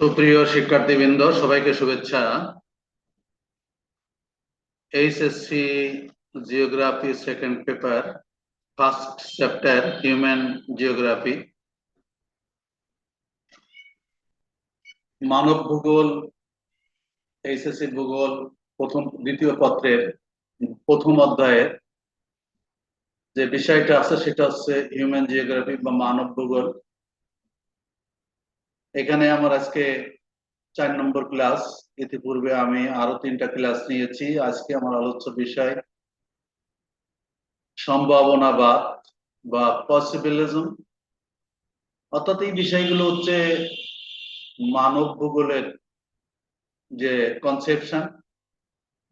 সুপ্রিয় শিক্ষার্থীবৃন্দ, সবাইকে শুভেচ্ছা। HSC geography second paper first chapter human geography মানব ভূগোল এইচএসসি ভূগোল, প্রথম, দ্বিতীয় পত্রের প্রথম অধ্যায়ের যে বিষয়টা আছে, সেটা হচ্ছে হিউম্যান জিওগ্রাফি বা মানব ভূগোল। এখানে আমার আজকে চার নম্বর ক্লাস। ইতিপূর্বে আমি আরও তিনটা ক্লাস নিয়েছি। আজকে আমার আলোচ্য বিষয় সম্ভাবনাবাদ বা পসিবিলিজম অর্থাৎ এই বিষয়গুলো হচ্ছে মানব ভূগোলের যে কনসেপশন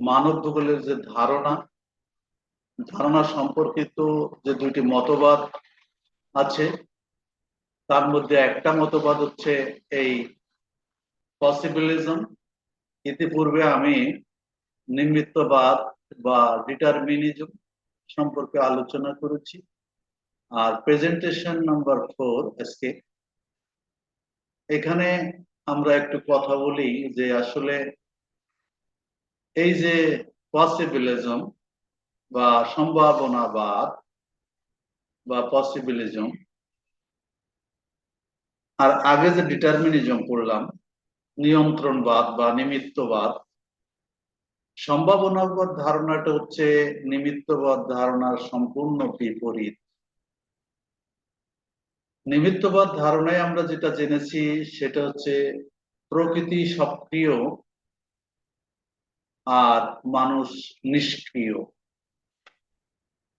মানব ভূগোলের যে ধারণা ধারণা সম্পর্কিত যে দুইটি মতবাদ আছে তার মধ্যে একটা মতবাদ হচ্ছে এই পসিবিলিজম ইতিপূর্বে আমি নিমিত্তবাদ বা ডিটারমিনিজম সম্পর্কে আলোচনা করেছি। আর প্রেজেন্টেশন নাম্বার ফোর আজকে এখানে আমরা একটু কথা বলি যে আসলে এই যে পসিবিলিজম বা সম্ভাবনাবাদ বা পসিবিলিজম আর আগে যে ডিটারমিনিজম করলাম নিয়ন্ত্রণবাদ বা নিমিত্তবাদ সম্ভাবনাবাদ ধারণাটা হচ্ছে নিমিত্তবাদ ধারণার সম্পূর্ণ বিপরীত। নিমিত্তবাদ ধারণায় আমরা যেটা জেনেছি, সেটা হচ্ছে প্রকৃতি সক্রিয় আর মানুষ নিষ্ক্রিয়।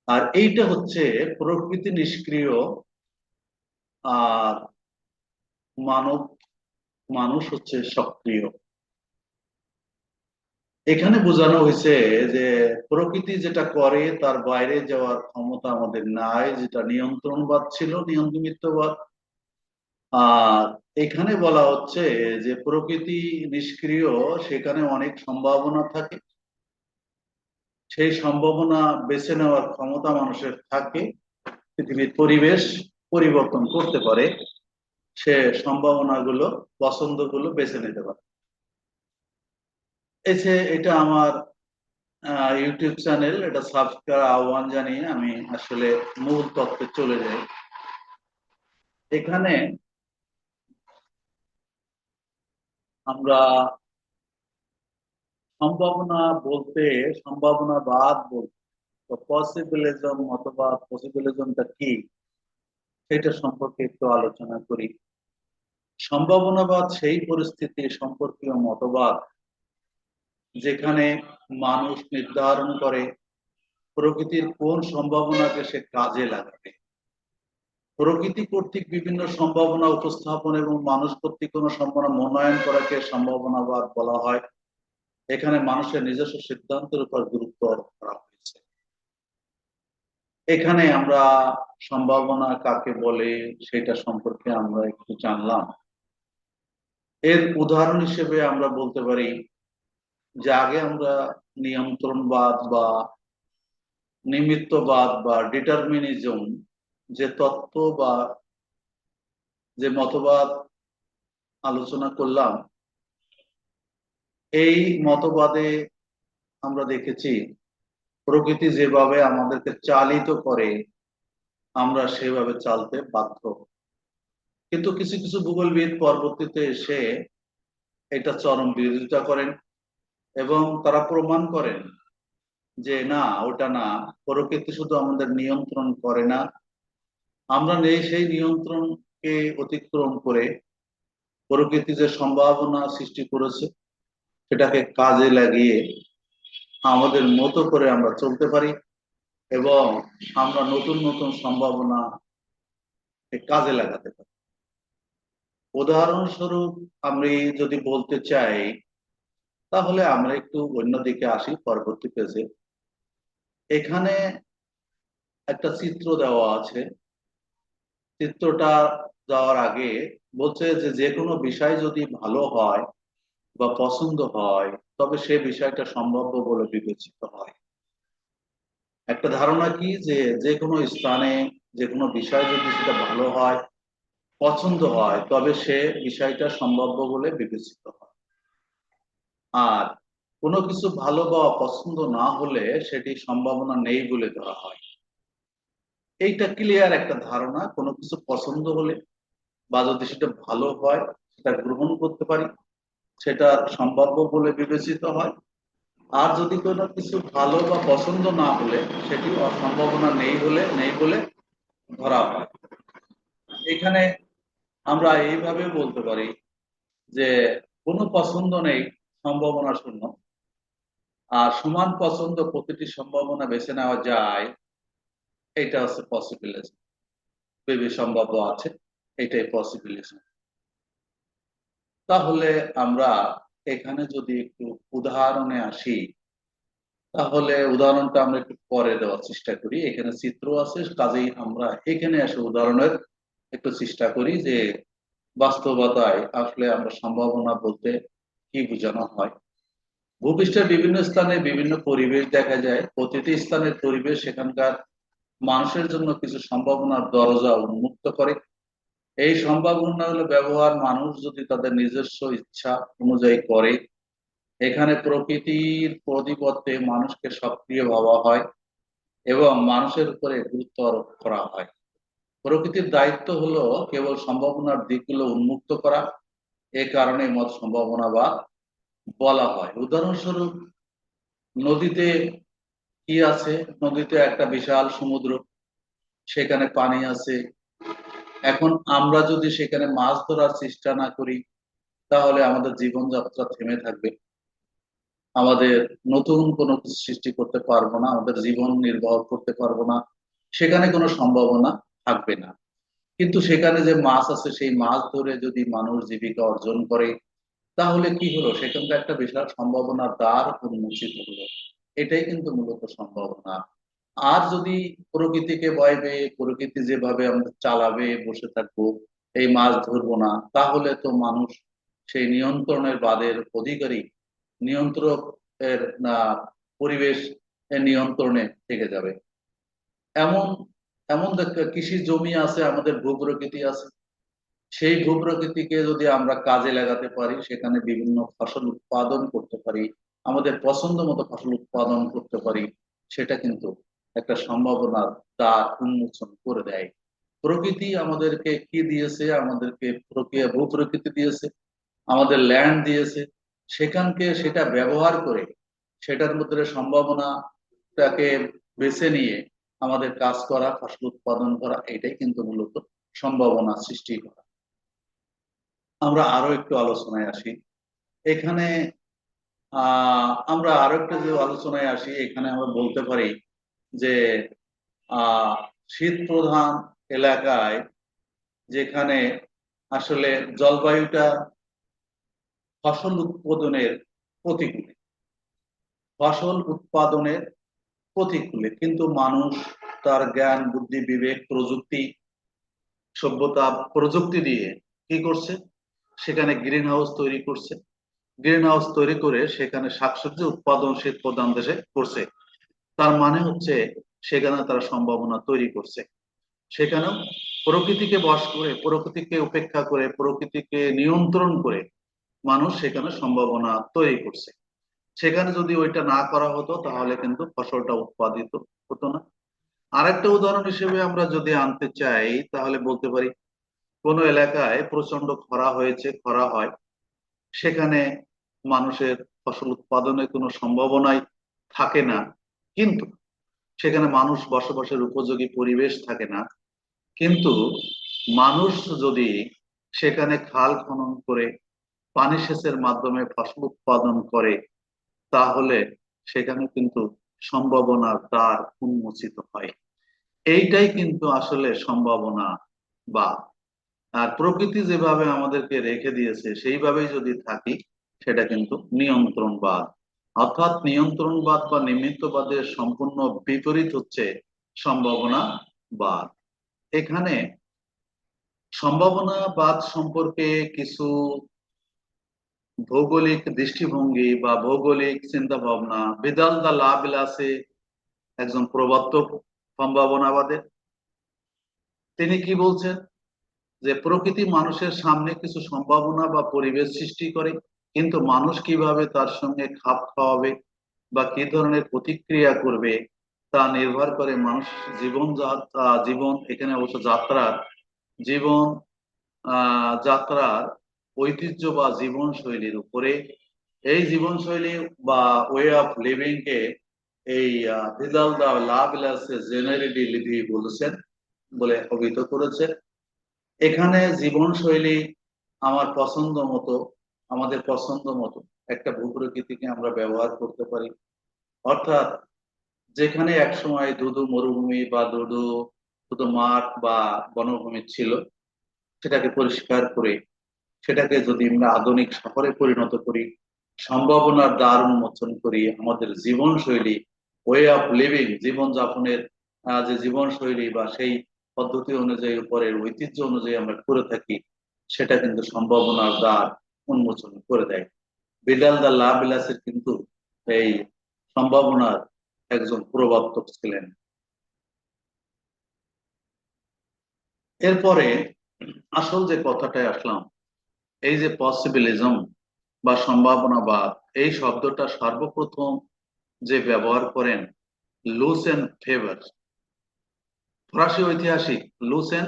আর এইটা হচ্ছে প্রকৃতি নিষ্ক্রিয় আর মানব, মানুষ হচ্ছে সক্রিয়। এখানে বোঝানো হয়েছে যে প্রকৃতি যেটা করে, তার বাইরে যাওয়ার ক্ষমতা আমাদের নাই, যেটা নিয়ন্ত্রণবাদ ছিল নিয়ন্ত্রিতবাদ আর এখানে বলা হচ্ছে যে প্রকৃতি নিষ্ক্রিয়, সেখানে অনেক সম্ভাবনা থাকে। সেই সম্ভাবনা বেছে নেওয়ার ক্ষমতা মানুষের থাকে। পৃথিবীর পরিবেশ পরিবর্তন করতে পারে। সে সম্ভাবনাগুলো, পছন্দগুলো বেছে নিতে পারে। এসে এটা আমার ইউটিউব চ্যানেল, এটা সাবস্ক্রাইব, আহ্বান জানিয়ে আমি আসলে মূল তত্ত্বে চলে যাই। এখানে আমরা সম্ভাবনা বলতে, সম্ভাবনাবাদ বলতে পসিবিলিজম অথবা পসিবিলিজমটা কি, সেটা সম্পর্কে একটু আলোচনা করি। সম্ভাবনাবাদ সেই পরিস্থিতি সম্পর্কীয় মতবাদ যেখানে মানুষ নির্ধারণ করে প্রকৃতির কোন সম্ভাবনাকে সে কাজে লাগাবে। প্রকৃতি কর্তৃক বিভিন্ন সম্ভাবনা উপস্থাপন এবং মানুষ কর্তৃক কোন সম্ভাবনা মনোনয়ন করাকে সম্ভাবনাবাদ বলা হয়। এখানে মানুষের নিজস্ব সিদ্ধান্তের উপর গুরুত্ব আরোপ করা হয়েছে। এখানে আমরা সম্ভাবনা কাকে বলে সেটা সম্পর্কে আমরা একটু জানলাম। এর উদাহরণ হিসেবে আমরা বলতে পারি যে আগে আমরা নিয়ন্ত্রণবাদ বা নিমিত্তবাদ বা ডিটারমিনিজম যে তত্ত্ব বা যে মতবাদ আলোচনা করলাম, এই মতবাদে আমরা দেখেছি প্রকৃতি যেভাবে আমাদেরকে চালিত করে, আমরা সেভাবে চালতে বাধ্য। কিন্তু কিছু কিছু ভূগোলবিদ পরবর্তীতে এসে এটা চরম বিরোধিতা করেন এবং তারা প্রমাণ করেন যে না, ওটা না। প্রকৃতি শুধু আমাদের নিয়ন্ত্রণ করে না। আমরা নেই সেই নিয়ন্ত্রণকে অতিক্রম করে প্রকৃতি যে সম্ভাবনা সৃষ্টি করেছে, সেটাকে কাজে লাগিয়ে আমাদের মতো করে আমরা চলতে পারি এবং আমরা নতুন নতুন সম্ভাবনা কাজে লাগাতে পারি। উদাহরণস্বরূপ আমি যদি বলতে চাই, তাহলে আমরা একটু অন্যদিকে আসি, পরবর্তী পেজে এখানে একটা চিত্র দেওয়া আছে। চিত্রটা দেওয়ার আগে বলছে যে যে কোনো বিষয় যদি ভালো হয় বা পছন্দ হয়, তবে সে বিষয়টা সম্ভাব্য বলে বিবেচিত হয়। একটা ধারণা কি? যে যে কোনো স্থানে যে কোনো বিষয় যদি সেটা ভালো হয় পছন্দ হয়, তবে সে বিষয়টা সম্ভাব্য বলে বিবেচিত হয়। আর কোনো কিছু ভালো বা অপছন্দ না হলে সেটি সম্ভাবনা নেই বলে ধরা হয়। এইটা ক্লিয়ার একটা ধারণা, কোনো কিছু পছন্দ হলে বা যদি সেটা ভালো হয়, সেটা গ্রহণ করতে পারি, সেটা সম্ভাব্য বলে বিবেচিত হয়। আর যদি কোনো কিছু ভালো বা পছন্দ না হলে, সেটি অসম্ভাবনা নেই হলে নেই বলে ধরা হয়। এখানে আমরা এইভাবে বলতে পারি যে কোনো পছন্দ নেই, সম্ভাবনা শূন্য। আর সমান পছন্দ প্রতিটি সম্ভাবনা বেছে নেওয়া যায়, এটা হচ্ছে পসিবিলিটি বেবি সম্ভাব্য আছে, এটাই পসিবিলিটি তাহলে আমরা এখানে যদি একটু উদাহরণে আসি, তাহলে উদাহরণটা আমরা একটু পরে দেওয়ার চেষ্টা করি। এখানে চিত্র আছে, কাজেই আমরা এখানে এসে উদাহরণের। একটু চেষ্টা করি যে বাস্তবতায় আসলে আমরা সম্ভাবনা বলতে কি বোঝানো হয়। ভূপৃষ্ঠের বিভিন্ন স্থানে বিভিন্ন পরিবেশ দেখা যায়। প্রতিটি স্থানের পরিবেশ সেখানকার মানুষের জন্য কিছু সম্ভাবনার দরজা উন্মুক্ত করে। এই সম্ভাবনা সম্ভাবনাগুলো ব্যবহার মানুষ যদি তাদের নিজস্ব ইচ্ছা অনুযায়ী করে, এখানে প্রকৃতির প্রতিপত্তে মানুষকে সক্রিয় ভাবা হয় এবং মানুষের উপরে গুরুত্ব আরোপ করা হয়। প্রকৃতির দায়িত্ব হলো কেবল সম্ভাবনার দিকগুলো উন্মুক্ত করা। এ কারণে মত সম্ভাবনাবাদ বলা হয়। উদাহরণস্বরূপ, নদীতে কি আছে? নদীতে একটা বিশাল সমুদ্র, সেখানে পানি আছে। এখন আমরা যদি সেখানে মাছ ধরার চেষ্টা না করি, তাহলে আমাদের জীবনযাত্রা থেমে থাকবে। আমাদের নতুন কোনো কিছু সৃষ্টি করতে পারব না, আমাদের জীবন নির্বাহ করতে পারব না। সেখানে কোনো সম্ভাবনা থাকবে না। কিন্তু সেখানে যে মাছ আছে, সেই মাছ ধরে যদি মানুষ জীবিকা অর্জন করে, তাহলে কি হলো? সেখানকার একটা বিশাল সম্ভাবনার দ্বার উন্মোচিত হলো। এটাই কিন্তু মূলত সম্ভাবনা। আর যদি প্রকৃতিকে পেয়ে, প্রকৃতি যেভাবে আমাদের চালাবে, বসে থাকব, এই মাছ ধরবো না, তাহলে তো মানুষ সেই নিয়ন্ত্রণের বাদের অধিকারী, নিয়ন্ত্রক এর পরিবেশ নিয়ন্ত্রণে থেকে যাবে। এমন এমন কৃষি জমি আছে, আমাদের ভূপ্রকৃতি আছে। সেই ভূপ্রকৃতিকে যদি আমরা কাজে লাগাতে পারি, সেখানে বিভিন্ন ফসল উৎপাদন করতে পারি, আমাদের পছন্দ মতো ফসল উৎপাদন করতে পারি, সেটা কিন্তু একটা সম্ভাবনার দ্বার উন্মোচন করে দেয়। প্রকৃতি আমাদেরকে কি দিয়েছে? আমাদেরকে প্রক্রিয়া, ভূপ্রকৃতি দিয়েছে, আমাদের ল্যান্ড দিয়েছে। সেখানকে সেটা ব্যবহার করে, সেটার মধ্যে সম্ভাবনাটাকে বেছে নিয়ে আমাদের কাজ করা, ফসল উৎপাদন করা, এটাই কিন্তু মূলত সম্ভাবনা সৃষ্টি করা। আমরা আরও একটু আলোচনায় আসি। এখানে আমরা আরও একটা যে আলোচনায় আসি, এখানে আমরা বলতে পারি যে শীত প্রধান এলাকায় যেখানে আসলে জলবায়ুটা ফসল উৎপাদনের প্রতিকূলে। ফসল উৎপাদনের প্রতিকূলে কিন্তু মানুষ তার জ্ঞান, বুদ্ধি, বিবেক, প্রযুক্তি, সভ্যতা, প্রযুক্তি দিয়ে কি করছে? সেখানে গ্রিন হাউস তৈরি করছে। গ্রিন হাউস তৈরি করে সেখানে শাকসবজি উৎপাদন, শীত প্রধান দেশে করছে। তার মানে হচ্ছে সেখানে তারা সম্ভাবনা তৈরি করছে। সেখানেও প্রকৃতিকে বশ করে, প্রকৃতিকে উপেক্ষা করে, প্রকৃতিকে নিয়ন্ত্রণ করে মানুষ সেখানে সম্ভাবনা তৈরি করছে। সেখানে যদি ওইটা না করা হতো, তাহলে কিন্তু ফসলটা উৎপাদিত হতো না। আরেকটা উদাহরণ হিসেবে আমরা যদি আনতে চাই, তাহলে বলতে পারি, কোন এলাকায় প্রচণ্ড খরা হয়েছে, খরা হয়, সেখানে মানুষের ফসল উৎপাদনের কোনো সম্ভাবনাই থাকে না। কিন্তু সেখানে মানুষ বসবাসের উপযোগী পরিবেশ থাকে না। কিন্তু মানুষ যদি সেখানে খাল খনন করে, পানি সেচের মাধ্যমে ফসল উৎপাদন করে তাহলে সেখানে কিন্তু সম্ভাবনার দ্বার উন্মোচিত হয়। এইটাই কিন্তু আসলে সম্ভাবনা বা আর প্রকৃতি যেভাবে আমাদেরকে রেখে দিয়েছে, সেইভাবেই যদি থাকি, সেটা কিন্তু নিয়ন্ত্রণবাদ। অর্থাৎ নিয়ন্ত্রণবাদ বা নিমিত্তবাদের সম্পূর্ণ বিপরীত হচ্ছে সম্ভাবনা বাদ এখানে সম্ভাবনাবাদ সম্পর্কে কিছু ভৌগোলিক দৃষ্টিভঙ্গি বা ভৌগোলিক চিন্তা ভাবনা বিদাল দা লাভ বিলাসে একজন প্রবর্তক সম্ভাবনাবাদের। তিনি কি বলছেন? যে প্রকৃতি মানুষের সামনে কিছু সম্ভাবনা বা পরিবেশ সৃষ্টি করে, কিন্তু মানুষ কীভাবে তার সঙ্গে খাপ খাওয়াবে বা কি ধরনের প্রতিক্রিয়া করবে তা নির্ভর করে মানুষ জীবন জীবন, এখানে অবশ্য যাত্রার, জীবন, আহ, যাত্রার ঐতিহ্য বা জীবনশৈলীর উপরে, এই জীবনশৈলী বা ওয়ে অফ লিভিং কে এই ভিদাল দা লাবিলাসে জেনারেলি লিভি বলেছেন, বলে অভিহিত করেছে এখানে জীবনশৈলী আমার পছন্দ মতো, আমাদের পছন্দ মতো একটা ভূপ্রকৃতিকে আমরা ব্যবহার করতে পারি। অর্থাৎ যেখানে একসময় দুধু মরুভূমি বা দুধু শুধু মাঠ বা বনভূমি ছিল, সেটাকে পরিষ্কার করে সেটাকে যদি আমরা আধুনিক শহরে পরিণত করি, সম্ভাবনার দ্বার উন্মোচন করি, আমাদের জীবনশৈলী ওয়ে অফ লিভিং জীবনযাপনের যে জীবনশৈলী বা সেই পদ্ধতি অনুযায়ী, উপরের ঐতিহ্য অনুযায়ী আমরা করে থাকি, সেটা কিন্তু সম্ভাবনার দ্বার উন্মোচন করে দেয়। বিদাল দা বিলাসের কিন্তু এই সম্ভাবনার একজন প্রবর্তক ছিলেন। এরপরে আসল যে কথাটায় আসলাম এই যে পসিবিলিজম বা সম্ভাবনাবাদ, এই শব্দটা সর্বপ্রথম যে ব্যবহার করেন লুসেন ফেভার ফরাসি ঐতিহাসিক লুসেন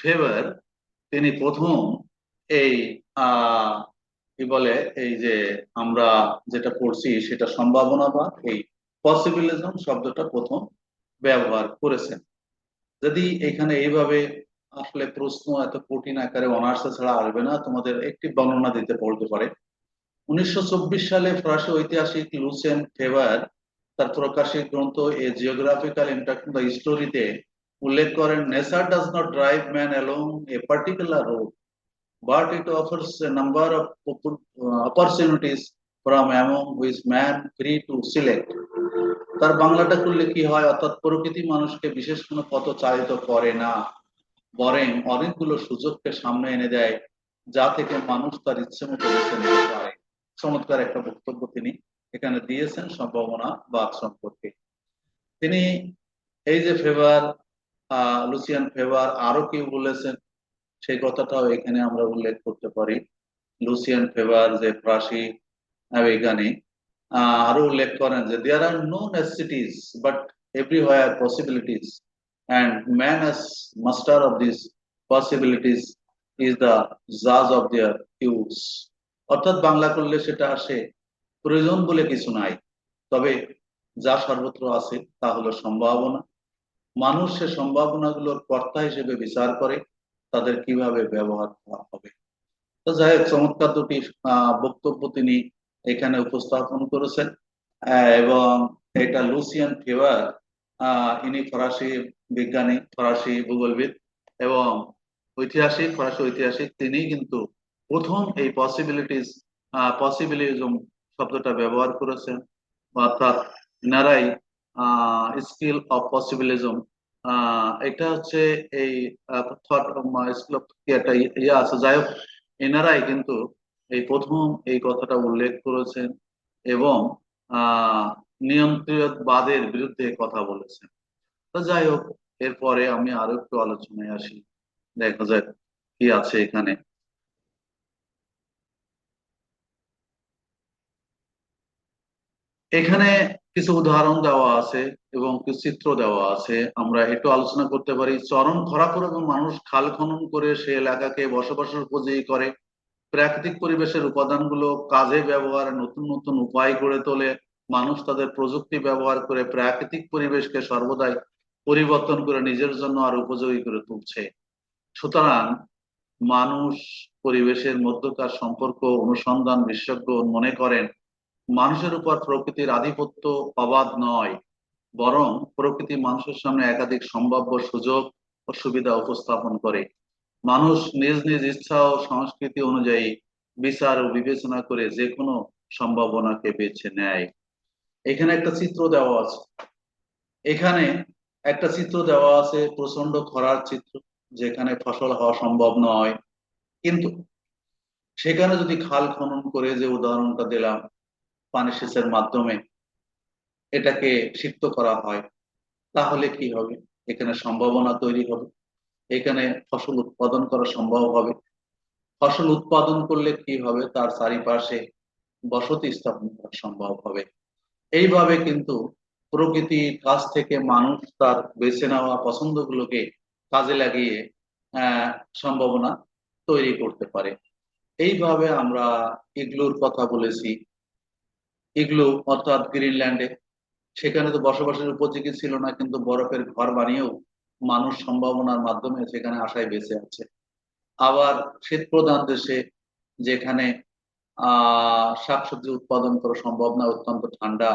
ফেভার তিনি প্রথম এই কি বলে, এই যে আমরা যেটা পড়ছি সেটা সম্ভাবনা বা এই পসিবিলিজম শব্দটা প্রথম ব্যবহার করেছেন। যদি এখানে এইভাবে আসলে প্রশ্ন এত কঠিন আকারে অনার্সে ছাড়া আসবে না, তোমাদের একটি বর্ণনা দিতে বলতে পারে। উনিশশো চব্বিশ সালে ফরাসি ঐতিহাসিক লুসেন ফেভার তার প্রকাশিত গ্রন্থ এ জিওগ্রাফিক্যাল ইন্টারক্ট দ্য হিস্টোরিতে উল্লেখ করেন nature does not drive man along a particular road but it offers a number of opportunities from among which man free to select তার বাংলাটা করলে কি হয়? অর্থাৎ প্রকৃতি মানুষকে বিশেষ কোনো পথ চালিত করে না। বরং অনেকগুলো সুযোগকে সামনে এনে দেয় যা থেকে মানুষ তার ইচ্ছে মতো বেছে নিতে পারে। চমৎকার একটা বক্তব্য তিনি এখানে দিয়েছেন সম্ভাবনা বাদ সম্পর্কে। তিনি এই যে ফেভার লুসিয়ান ফেভার আরও কেউ বলেছেন সেই কথাটাও এখানে আমরা উল্লেখ করতে পারি। লুসিয়ান ফেভার যে ফরাসি আহ, আরও উল্লেখ করেন যে there are no necessities but everywhere possibilities and man as master of these possibilities is the judge of their use. অর্থাৎ বাংলা করলে সেটা আসে প্রয়োজন বলে কিছু নাই। তবে যা সর্বত্র আছে তা হলো সম্ভাবনা। মানুষ সে সম্ভাবনাগুলোর কর্তা হিসেবে বিচার করে তাদের কীভাবে ব্যবহার করা হবে। তো যাই হোক, চমৎকার দুটি বক্তব্য তিনি এখানে উপস্থাপন করেছেন। এবং এটা লুসিয়ান ফেভার ইনি ফরাসি বিজ্ঞানী, ফরাসি ভূগোলবিদ এবং ঐতিহাসিক, ফরাসি ঐতিহাসিক তিনি কিন্তু প্রথম এই পসিবিলিটিস পসিবিলিজম শব্দটা ব্যবহার করেছেন। অর্থাৎ এনারাই স্কিল অফ পসিবিলিজম এটা হচ্ছে এই স্কিল অফ একটা ইয়ে আছে। যাই হোক এনারাই কিন্তু এই প্রথম এই কথাটা উল্লেখ করেছেন এবং আহ নিয়ন্ত্রণবাদের বিরুদ্ধে কথা বলেছেন। তো যাই হোক, এরপরে আমি আরও একটু আলোচনায় আসি। দেখা যাক কি আছে এখানে। এখানে কিছু উদাহরণ দেওয়া আছে এবং কিছু চিত্র দেওয়া আছে। আমরা একটু আলোচনা করতে পারি। চরম খরাপুর এবং মানুষ খাল খনন করে সে এলাকাকে বসবাসের উপযোগী করে। প্রাকৃতিক পরিবেশের উপাদানগুলো কাজে ব্যবহার নতুন নতুন উপায় গড়ে তোলে। মানুষ তাদের প্রযুক্তি ব্যবহার করে প্রাকৃতিক পরিবেশকে সর্বদাই পরিবর্তন করে নিজের জন্য আর উপযোগী করে তুলছে। সুতরাং মানুষ পরিবেশের মধ্যকার সম্পর্ক, অনুসন্ধান, বিশেষজ্ঞ মনে করেন, মানুষের উপর প্রকৃতির আধিপত্য অবাধ নয়, বরং প্রকৃতি মানুষের সামনে একাধিক সম্ভাব্য সুযোগ ও সুবিধা উপস্থাপন করে। মানুষ নিজ নিজ ইচ্ছা ও সংস্কৃতি অনুযায়ী বিচার ও বিবেচনা করে যে কোনো সম্ভাবনাকে বেছে নেয়। এখানে একটা চিত্র দেওয়া আছে। এখানে একটা চিত্র দেওয়া আছে প্রচণ্ড খরার চিত্র, যেখানে ফসল হওয়া সম্ভব নয়। কিন্তু সেখানে যদি খাল খনন করে যে উদাহরণটা দিলাম, পানি সেচের মাধ্যমে এটাকে সিক্ত করা হয়, তাহলে কি হবে? এখানে সম্ভাবনা তৈরি হবে। এখানে ফসল উৎপাদন করা সম্ভব হবে। ফসল উৎপাদন করলে কি হবে? তার চারিপাশে বসতি স্থাপন করা সম্ভব হবে। এইভাবে কিন্তু প্রকৃতির কাছ থেকে মানুষ তার বেছে নেওয়া পছন্দগুলোকে কাজে লাগিয়ে সম্ভাবনা তৈরি করতে পারে। এইভাবে আমরা ইগলুর কথা বলেছি। ইগলু অর্থাৎ গ্রিনল্যান্ডে। সেখানে তো বসবাসের উপযোগী ছিল না, কিন্তু বরফের ঘর বানিয়েও মানুষ সম্ভাবনার মাধ্যমে সেখানে আশায় বেঁচে আছে। আবার শীত প্রধান দেশে যেখানে, আহ, শাকসবজি উৎপাদন করা সম্ভব না, অত্যন্ত ঠান্ডা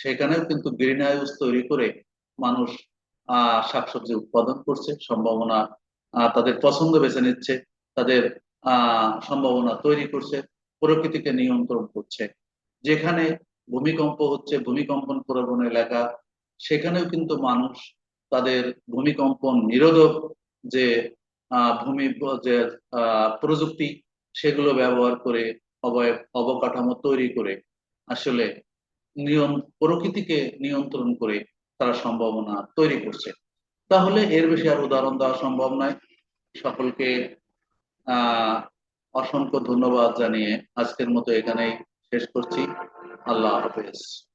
সেখানেও কিন্তু গ্রিন হাউস তৈরি করে মানুষ শাকসবজি উৎপাদন করছে। সম্ভাবনা তাদের পছন্দ বেছে নিচ্ছে, তাদের সম্ভাবনা তৈরি করছে, প্রকৃতিকে নিয়ন্ত্রণ করছে। যেখানে ভূমিকম্প হচ্ছে, ভূমিকম্পন প্রবণ এলাকা, সেখানেও কিন্তু মানুষ তাদের ভূমিকম্পন নিরোধক যে ভূমি, যে প্রযুক্তি, সেগুলো ব্যবহার করে অবকাঠামো তৈরি করে। আসলে নিয়ম, প্রকৃতিকে নিয়ন্ত্রণ করে তারা সম্ভাবনা তৈরি করছে। তাহলে এর বেশি আর উদাহরণ দেওয়া সম্ভব নয়। সকলকে অসংখ্য ধন্যবাদ জানিয়ে আজকের মতো এখানেই শেষ করছি। আল্লাহ হাফেজ।